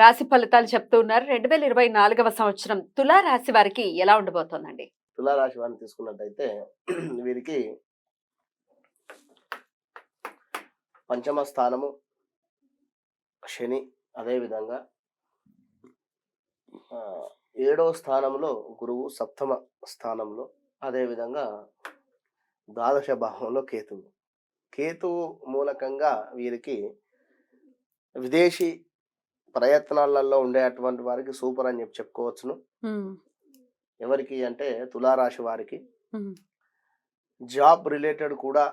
రాశి ఫలితాలు చెప్తూ ఉన్నారు. రెండు వేల ఇరవై నాలుగవ సంవత్సరం తులా రాశి వారికి ఎలా ఉండబోతోందండి? తులారాశి వారిని తీసుకున్నట్టయితే వీరికి పంచమ స్థానము శని అదేవిధంగా ఏడవ స్థానంలో గురువు సప్తమ స్థానంలో అదేవిధంగా ద్వాదశ భావంలో కేతువు. కేతువు మూలకంగా వీరికి విదేశీ ప్రయత్నాలలో ఉండేటువంటి వారికి సూపర్ అని చెప్పి చెప్పుకోవచ్చును. ఎవరికి అంటే తులారాశి వారికి జాబ్ రిలేటెడ్ కూడా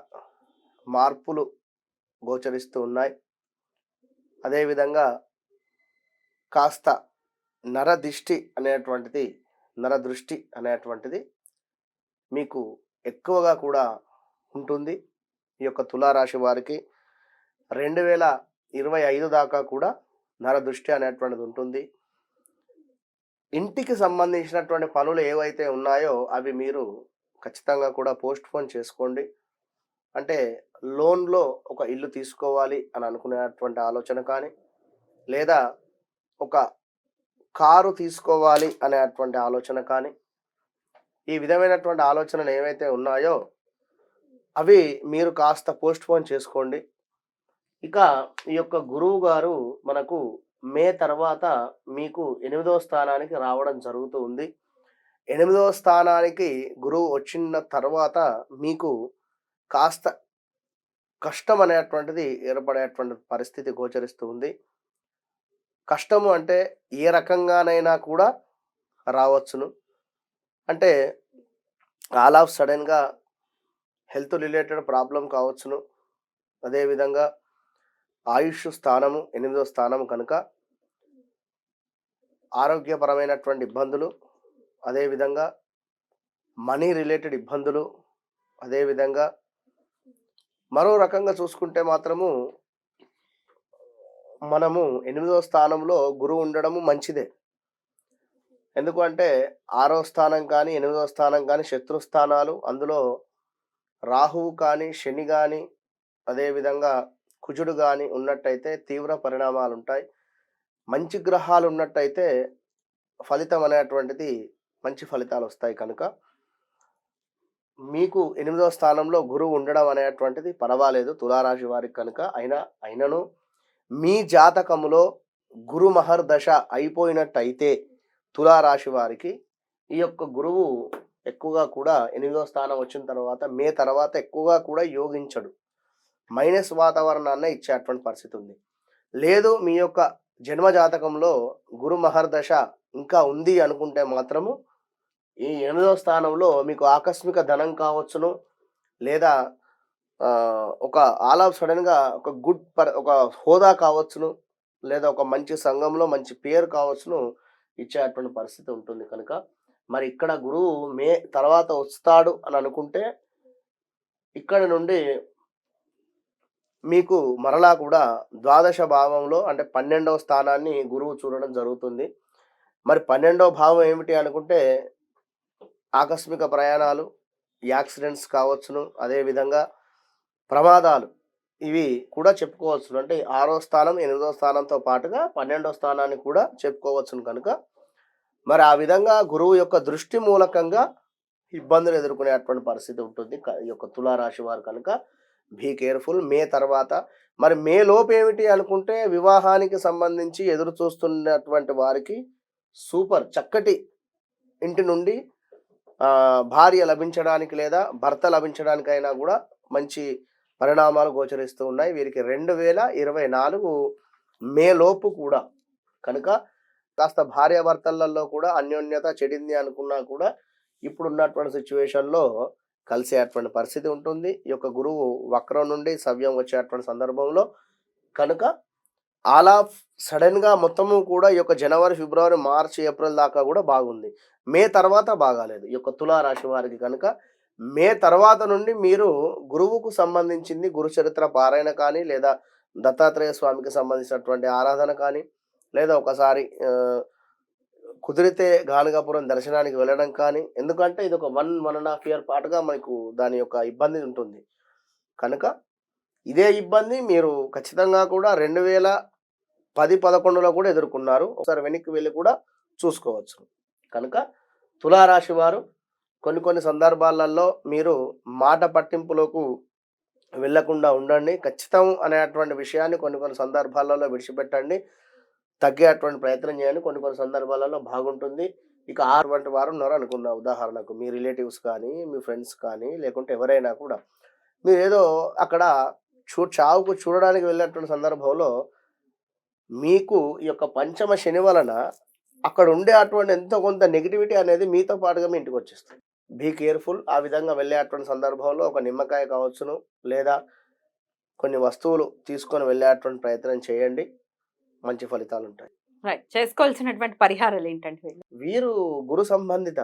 మార్పులు గోచరిస్తూ ఉన్నాయి. అదేవిధంగా కాస్త నరదిష్టి అనేటువంటిది నరదృష్టి అనేటువంటిది మీకు ఎక్కువగా కూడా ఉంటుంది. ఈ యొక్క తులారాశి వారికి రెండు వేల ఇరవై ఐదు దాకా కూడా నరదృష్టి అనేటువంటిది ఉంటుంది. ఇంటికి సంబంధించినటువంటి పనులు ఏవైతే ఉన్నాయో అవి మీరు ఖచ్చితంగా కూడా పోస్ట్ పోన్ చేసుకోండి. అంటే లోన్లో ఒక ఇల్లు తీసుకోవాలి అని అనుకునేటువంటి ఆలోచన కానీ లేదా ఒక కారు తీసుకోవాలి అనేటువంటి ఆలోచన కానీ ఈ విధమైనటువంటి ఆలోచనలు ఏవైతే ఉన్నాయో అవి మీరు కాస్త పోస్ట్ పోన్ చేసుకోండి. ఇక ఈ యొక్క గురువు గారు మనకు మే తర్వాత మీకు ఎనిమిదవ స్థానానికి రావడం జరుగుతూ ఉంది. ఎనిమిదవ స్థానానికి గురువు వచ్చిన తర్వాత మీకు కాస్త కష్టం అనేటువంటిది ఏర్పడేటువంటి పరిస్థితి గోచరిస్తూ ఉంది. కష్టము అంటే ఏ రకంగానైనా కూడా రావచ్చును. అంటే ఆల్ ఆఫ్ సడన్గా హెల్త్ రిలేటెడ్ ప్రాబ్లం కావచ్చును. అదేవిధంగా ఆయుష్ స్థానము ఎనిమిదో స్థానము కనుక ఆరోగ్యపరమైనటువంటి ఇబ్బందులు అదేవిధంగా మనీ రిలేటెడ్ ఇబ్బందులు అదేవిధంగా మరో రకంగా చూసుకుంటే మాత్రము మనము ఎనిమిదో స్థానంలో గురువు ఉండడము మంచిదే. ఎందుకంటే ఆరో స్థానం కానీ ఎనిమిదో స్థానం కానీ శత్రు స్థానాలు అందులో రాహువు కానీ శని కానీ అదేవిధంగా కుజుడు కానీ ఉన్నట్టయితే తీవ్ర పరిణామాలు ఉంటాయి మంచి గ్రహాలు ఉన్నట్టయితే ఫలితం అనేటువంటిది మంచి ఫలితాలు వస్తాయి కనుక. మీకు ఎనిమిదవ స్థానంలో గురువు ఉండడం అనేటువంటిది పర్వాలేదు తులారాశి వారికి కనుక. అయినా అయినను మీ జాతకములో గురు మహర్ దశ అయిపోయినట్టయితే తులారాశి వారికి ఈ యొక్క గురువు ఎక్కువగా కూడా ఎనిమిదవ స్థానం వచ్చిన తర్వాత మే తర్వాత ఎక్కువగా కూడా యోగించడు. మైనస్ వాతావరణాన్ని ఇచ్చేటువంటి పరిస్థితి ఉంది. లేదు మీ యొక్క జన్మ జాతకంలో గురు మహర్దశ ఇంకా ఉంది అనుకుంటే మాత్రము ఈ ఎనిమిదవ స్థానంలో మీకు ఆకస్మిక ధనం కావచ్చును లేదా ఒక ఆల్ ఆఫ్ సడన్గా ఒక గుడ్ పర్ ఒక హోదా కావచ్చును లేదా ఒక మంచి సంఘంలో మంచి పేరు కావచ్చును ఇచ్చేటువంటి పరిస్థితి ఉంటుంది కనుక. మరి ఇక్కడ గురువు మే తర్వాత వస్తాడు అని అనుకుంటే ఇక్కడ నుండి మీకు మరలా కూడా ద్వాదశ భావంలో అంటే పన్నెండవ స్థానాన్ని గురువు చూడడం జరుగుతుంది. మరి పన్నెండవ భావం ఏమిటి అనుకుంటే ఆకస్మిక ప్రయాణాలు యాక్సిడెంట్స్ కావచ్చును అదేవిధంగా ప్రమాదాలు ఇవి కూడా చెప్పుకోవచ్చును. అంటే ఆరో స్థానం ఎనిమిదో స్థానంతో పాటుగా పన్నెండో స్థానాన్ని కూడా చెప్పుకోవచ్చును కనుక. మరి ఆ విధంగా గురువు యొక్క దృష్టి మూలకంగా ఇబ్బందులు ఎదుర్కొనేటువంటి పరిస్థితి ఉంటుంది. ఈ యొక్క తులారాశి వారు కనుక బీ కేర్ఫుల్. మే తర్వాత. మరి మే లోపు ఏమిటి అనుకుంటే వివాహానికి సంబంధించి ఎదురు చూస్తున్నటువంటి వారికి సూపర్ చక్కటి ఇంటి నుండి భార్య లభించడానికి లేదా భర్త లభించడానికైనా కూడా మంచి పరిణామాలు గోచరిస్తూ ఉన్నాయి. వీరికి రెండు వేల ఇరవై నాలుగు మే లోపు కూడా కనుక కాస్త భార్యాభర్తలలో కూడా అన్యోన్యత చెడింది అనుకున్నా కూడా ఇప్పుడున్నటువంటి సిచ్యువేషన్లో కలిసేటువంటి పరిస్థితి ఉంటుంది. ఈ యొక్క గురువు వక్రం నుండి సవ్యం వచ్చేటువంటి సందర్భంలో కనుక అలా సడన్గా మొత్తము కూడా ఈ యొక్క జనవరి ఫిబ్రవరి మార్చి ఏప్రిల్ దాకా కూడా బాగుంది. మే తర్వాత బాగాలేదు. ఈ యొక్క తులారాశి వారికి కనుక మే తర్వాత నుండి మీరు గురువుకు సంబంధించింది గురు చరిత్ర పారాయణ కానీ లేదా దత్తాత్రేయ స్వామికి సంబంధించినటువంటి ఆరాధన కానీ లేదా ఒకసారి కుదిరితే గానగాపురం దర్శనానికి వెళ్ళడం కానీ ఎందుకంటే ఇది ఒక one one and half year పాటుగా మనకు దాని యొక్క ఇబ్బంది ఉంటుంది. కనుక ఇదే ఇబ్బంది మీరు ఖచ్చితంగా కూడా రెండు వేల పది పదకొండులో కూడా ఎదుర్కొన్నారు. ఒకసారి వెనక్కి వెళ్ళి కూడా చూసుకోవచ్చు. కనుక తులారాశి వారు కొన్ని కొన్ని సందర్భాలలో మీరు మాట పట్టింపులకు వెళ్ళకుండా ఉండండి. ఖచ్చితం అనేటువంటి విషయాన్ని కొన్ని కొన్ని సందర్భాలలో విడిచిపెట్టండి. తగ్గేటువంటి ప్రయత్నం చేయండి కొన్ని కొన్ని సందర్భాలలో బాగుంటుంది. ఇక ఆటువంటి వారు ఉన్నారు అనుకున్నా ఉదాహరణకు మీ రిలేటివ్స్ కానీ మీ ఫ్రెండ్స్ కానీ లేకుంటే ఎవరైనా కూడా. మీరు ఏదో అక్కడ చూ చావుకు చూడడానికి వెళ్ళినటువంటి సందర్భంలో మీకు ఈ యొక్క పంచమ శని వలన అక్కడ ఉండే అటువంటి ఎంతో కొంత నెగిటివిటీ అనేది మీతో పాటుగా మీ ఇంటికి వచ్చేస్తుంది. బీ కేర్ఫుల్ ఆ విధంగా వెళ్ళే అటువంటి సందర్భంలో ఒక నిమ్మకాయ కావచ్చును. లేదా కొన్ని వస్తువులు తీసుకొని వెళ్ళేటువంటి ప్రయత్నం చేయండి. మంచి ఫలితాలు ఉంటాయి రైట్. చేసుకోవాల్సినటువంటి పరిహారాలు ఏంటంటే వీరు గురు సంబంధిత.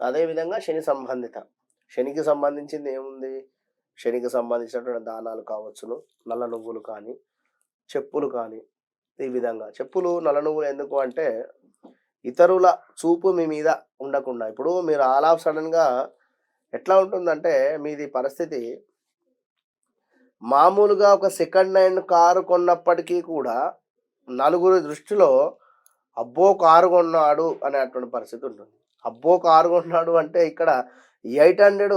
అదేవిధంగా శని సంబంధిత. శనికి సంబంధించింది ఏముంది శనికి సంబంధించినటువంటి దానాలు కావచ్చును నల్ల నువ్వులు కానీ చెప్పులు కానీ ఈ విధంగా. చెప్పులు నల్ల నువ్వులు ఎందుకు అంటే ఇతరుల చూపు మీ మీద ఉండకుండా. ఇప్పుడు మీరు ఆల్ ఆఫ్ సడన్గా ఎట్లా ఉంటుందంటే మీది పరిస్థితి మామూలుగా ఒక సెకండ్ హ్యాండ్ కారు కొన్నప్పటికీ కూడా నలుగురి దృష్టిలో అబ్బో కారు కొన్నాడు అనేటువంటి పరిస్థితి ఉంటుంది. అబ్బో కారు కొన్నాడు అంటే ఇక్కడ ఎయిట్ హండ్రెడ్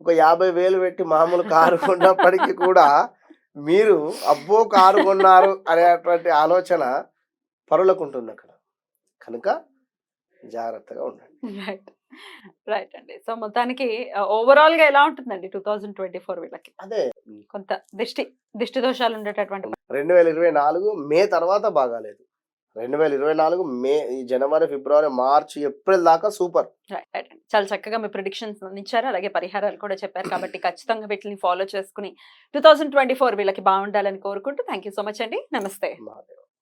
ఒక యాభై వేలు పెట్టి మామూలు కారు కొన్నప్పటికీ కూడా మీరు అబ్బో కారు కొన్నారు అనేటువంటి ఆలోచన పరులకు ఉంటుంది అక్కడ. కనుక జాగ్రత్తగా ఉండండి. రైట్ రైట్ అండి. సో మొత్తానికి ఓవరాల్గా ఎలా ఉంటుందండి టూ థౌజండ్ ట్వంటీ ఫోర్ వీళ్ళకి? అదే. కొంత దిష్టి దిష్టి దోషాలు ఉండేటటువంటి రెండు వేల ఇరవై నాలుగు మే తర్వాత బాగాలేదు. రెండు వేల ఇరవై నాలుగు మే జనవరి ఫిబ్రవరి మార్చి ఏప్రిల్ దాకా సూపర్. చాలా చక్కగా మీ ప్రిడిక్షన్స్ అందించారు. అలాగే పరిహారాలు కూడా చెప్పారు కాబట్టి ఖచ్చితంగా వీటిని ఫాలో చేసుకుని టూ థౌజండ్ ట్వంటీ ఫోర్ వీళ్ళకి బాగుండాలని కోరుకుంటూ థ్యాంక్ యూ సో మచ్ అండి. నమస్తే.